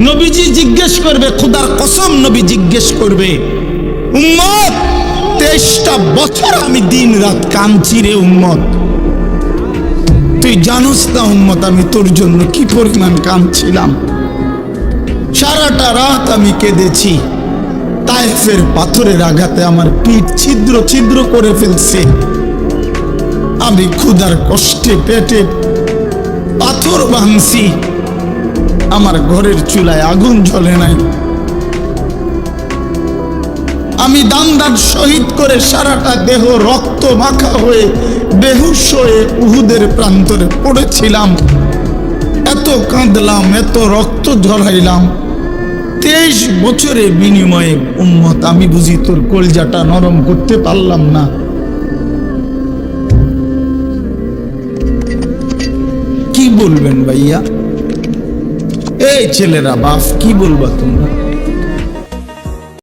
নবীজি জিজ্ঞেস করবে, খুদার কসম নবী জিজ্ঞেস করবে, উম্মত, তেইশটা বছর আমি দিন রাত কামছি রে উম্মত। তুই জানোস না উম্মত, আমি তোর জন্য কি পরিমাণ কামছিলাম সারাটা রাত আমি কেঁদেছি তাইফের পাথরের আঘাতে আমার পিঠ ছিদ্র ছিদ্র করে ফেলছে। আমি ক্ষুধার কষ্টে পেটে পাথর ভাঙছি আমার ঘরের চুলায় আগুন জ্বলে নাই। আমি দান্দার শহীদ করে সারাটা দেহ রক্ত মাখা হয়ে বেহুশ হয়ে উহুদের প্রান্তরে পড়েছিলাম। এত কাঁদলাম, এত রক্ত ঝরাইলাম। তেইশ বছরে বিনিময়ে উম্মত, আমি বুঝি তোর কলজাটা নরম করতে পারলাম না। কি বলবেন ভাইয়া? এই ছেলেরা বাপ কি বলবা তোমরা?